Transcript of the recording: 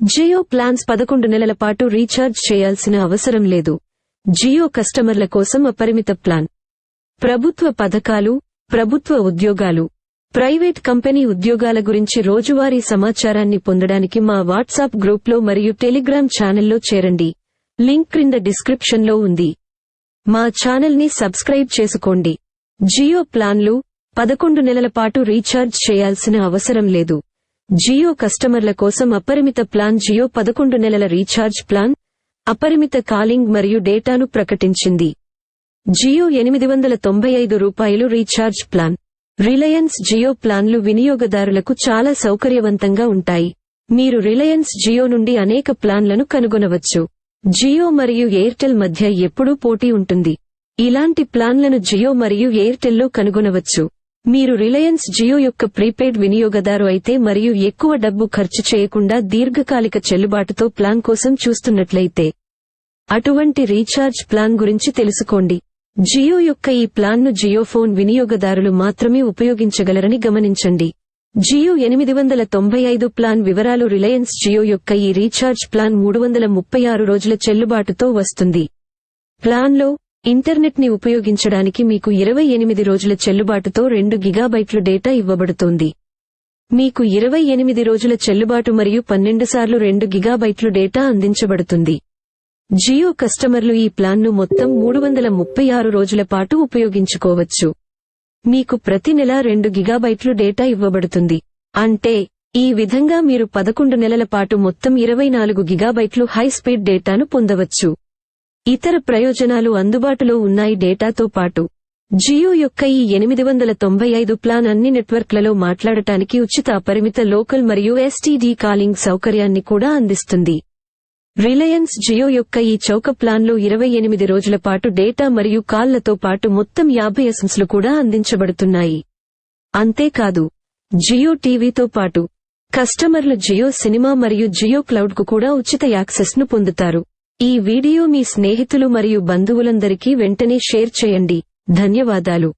Jio plans పదకొండు నెలల పాటు రీఛార్జ్ చేయాల్సిన అవసరం లేదు. జియో కస్టమర్ల కోసం అపరిమిత ప్లాన్. ప్రభుత్వ పథకాలు ప్రభుత్వ ఉద్యోగాలు. ప్రైవేట్ కంపెనీ ఉద్యోగాల గురించి రోజువారీ సమాచారాన్ని పొందడానికి మా వాట్సాప్ గ్రూప్లో మరియు టెలిగ్రామ్ ఛానల్లో చేరండి. లింక్ క్రింద డిస్క్రిప్షన్లో ఉంది. మా ఛానల్ని సబ్స్క్రైబ్ చేసుకోండి. జియో ప్లాన్లు పదకొండు నెలల పాటు రీఛార్జ్ చేయాల్సిన అవసరం లేదు. జియో కస్టమర్ల కోసం అపరిమిత ప్లాన్ జియో పదకొండు నెలల రీఛార్జ్ ప్లాన్ అపరిమిత కాలింగ్ మరియు డేటాను ప్రకటించింది. జియో ఎనిమిది వందల తొంభై ఐదు రూపాయలు రీఛార్జ్ ప్లాన్. రిలయన్స్ జియో ప్లాన్లు వినియోగదారులకు చాలా సౌకర్యవంతంగా ఉంటాయి. మీరు రిలయన్స్ జియో నుండి అనేక ప్లాన్లను కనుగొనవచ్చు. జియో మరియు ఎయిర్టెల్ మధ్య ఎప్పుడూ పోటీ ఉంటుంది. ఇలాంటి ప్లాన్లను జియో మరియు ఎయిర్టెల్లో కనుగొనవచ్చు. మీరు రిలయన్స్ జియో యొక్క ప్రీపెయిడ్ వినియోగదారు అయితే మరియు ఎక్కువ డబ్బు ఖర్చు చేయకుండా దీర్ఘకాలిక చెల్లుబాటుతో ప్లాన్ కోసం చూస్తున్నట్లయితే అటువంటి రీఛార్జ్ ప్లాన్ గురించి తెలుసుకోండి. జియో యొక్క ఈ ప్లాన్ను జియో ఫోన్ వినియోగదారులు మాత్రమే ఉపయోగించగలరని గమనించండి. జియో ఎనిమిది వందల తొంభై ఐదు ప్లాన్ వివరాలు రిలయన్స్ జియో యొక్క ఈ రీఛార్జ్ ప్లాన్ మూడు వందల ముప్పై ఆరు రోజుల చెల్లుబాటుతో వస్తుంది. ప్లాన్లో ఇంటర్నెట్ని ఉపయోగించడానికి మీకు ఇరవై ఎనిమిది రోజుల చెల్లుబాటుతో రెండు గిగాబైట్లు డేటా ఇవ్వబడుతోంది. మీకు ఇరవై ఎనిమిది రోజుల చెల్లుబాటు మరియు పన్నెండు సార్లు రెండు గిగాబైట్లు డేటా అందించబడుతుంది. జియో కస్టమర్లు ఈ ప్లాన్ను మొత్తం మూడు వందల ముప్పై ఆరు రోజుల పాటు ఉపయోగించుకోవచ్చు. మీకు ప్రతి నెల రెండు గిగాబైట్లు డేటా ఇవ్వబడుతుంది. అంటే ఈ విధంగా మీరు పదకొండు నెలల పాటు మొత్తం ఇరవై నాలుగు గిగాబైట్లు హై స్పీడ్ డేటాను పొందవచ్చు. ఇతర ప్రయోజనాలు అందుబాటులో ఉన్నాయి. డేటాతో పాటు జియో యొక్క ఈ ఎనిమిది వందల తొంభై ఐదు ప్లాన్ అన్ని నెట్వర్క్లలో మాట్లాడటానికి ఉచిత అపరిమిత లోకల్ మరియు ఎస్టీడీ కాలింగ్ సౌకర్యాన్ని కూడా అందిస్తుంది. రిలయన్స్ జియో యొక్క ఈ చౌక ప్లాన్లో ఇరవై ఎనిమిది రోజుల పాటు డేటా మరియు కాళ్ళతో పాటు మొత్తం యాభై ఎస్ఎంస్లు కూడా అందించబడుతున్నాయి. అంతేకాదు జియో టీవీతో పాటు కస్టమర్లు జియో సినిమా మరియు జియో క్లౌడ్కు కూడా ఉచిత యాక్సెస్ను పొందుతారు. ఈ వీడియో మీ స్నేహితులు మరియు బంధువులందరికీ వెంటనే షేర్ చేయండి. ధన్యవాదాలు.